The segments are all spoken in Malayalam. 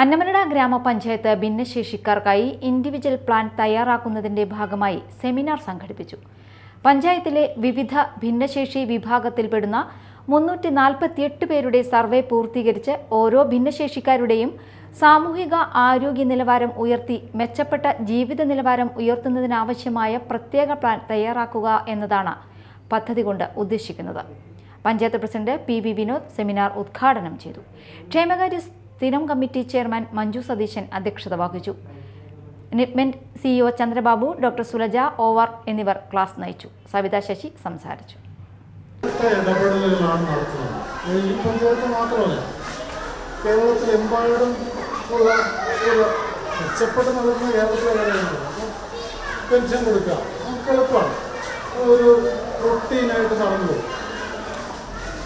അന്നമനട ഗ്രാമപഞ്ചായത്ത് ഭിന്നശേഷിക്കാർക്കായി ഇൻഡിവിജ്വൽ പ്ലാൻ തയ്യാറാക്കുന്നതിന്റെ ഭാഗമായി സെമിനാർ സംഘടിപ്പിച്ചു. പഞ്ചായത്തിലെ വിവിധ ഭിന്നശേഷി വിഭാഗത്തിൽപ്പെടുന്ന മുന്നൂറ്റി നാൽപ്പത്തിയെട്ട് പേരുടെ സർവേ പൂർത്തീകരിച്ച് ഓരോ ഭിന്നശേഷിക്കാരുടെയും സാമൂഹിക ആരോഗ്യ നിലവാരം ഉയർത്തി മെച്ചപ്പെട്ട ജീവിത നിലവാരം ഉയർത്തുന്നതിനാവശ്യമായ പ്രത്യേക പ്ലാൻ തയ്യാറാക്കുക എന്നതാണ് പദ്ധതി കൊണ്ട് ഉദ്ദേശിക്കുന്നത്. Panchayat president P V Vinod seminar ഉദ്ഘാടനം ചെയ്തു. ക്ഷേമകാര്യ സ്ഥിരം കമ്മിറ്റി ചെയർമാൻ മഞ്ജു സതീശൻ അധ്യക്ഷത വഹിച്ചു. നിപ്മെന്റ് സിഇഒ ചന്ദ്രബാബു ഡോക്ടർ സുലജ ഓവർ എന്നിവർ ക്ലാസ് നയിച്ചു. സവിത ശശി സംസാരിച്ചു. പെൻഷൻ കൊടുക്കുക എളുപ്പമാണ്. ഒരു റൊട്ടീനായിട്ട് നടന്നു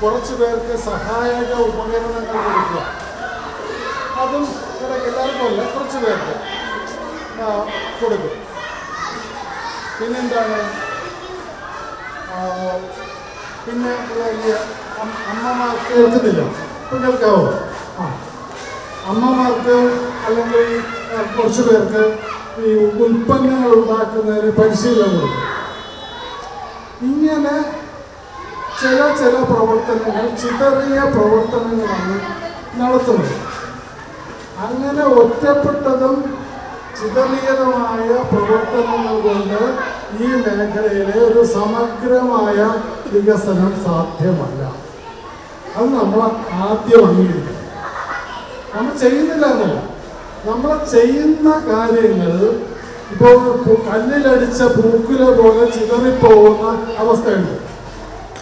കുറച്ച് പേർക്ക് സഹായക ഉപകരണങ്ങൾ കൊടുക്കുക. അതും ഇടയ്ക്ക് എല്ലാവർക്കും അല്ല കുറച്ച് പേർക്ക് കൊടുക്കും. പിന്നെന്താണ്? പിന്നെ വലിയ അമ്മമാർക്ക് കേൾക്കുന്നില്ല ഇപ്പം കേൾക്കാവോ ആ. അമ്മമാർക്ക് അല്ലെങ്കിൽ കുറച്ച് പേർക്ക് ഈ ഉൽപ്പന്നങ്ങൾ ഉണ്ടാക്കുന്നതിന് പരിശീലനം കൊടുക്കും. ഇങ്ങനെ ചില ചില പ്രവർത്തനങ്ങൾ ചിതറിയ പ്രവർത്തനങ്ങളാണ് നടത്തുന്നത്. അങ്ങനെ ഒറ്റപ്പെട്ടതും ചിതറിയതുമായ പ്രവർത്തനങ്ങൾ കൊണ്ട് ഈ മേഖലയിലെ ഒരു സമഗ്രമായ വികസനം സാധ്യമല്ല. അത് നമ്മൾ ആദ്യം അംഗീകരിക്കണം. നമ്മൾ ചെയ്യുന്നില്ല എന്നല്ല. നമ്മൾ ചെയ്യുന്ന കാര്യങ്ങൾ ഇപ്പോൾ കല്ലിലടിച്ച പൂക്കുല പോലെ ചിതറിപ്പോകുന്ന അവസ്ഥയുണ്ട്.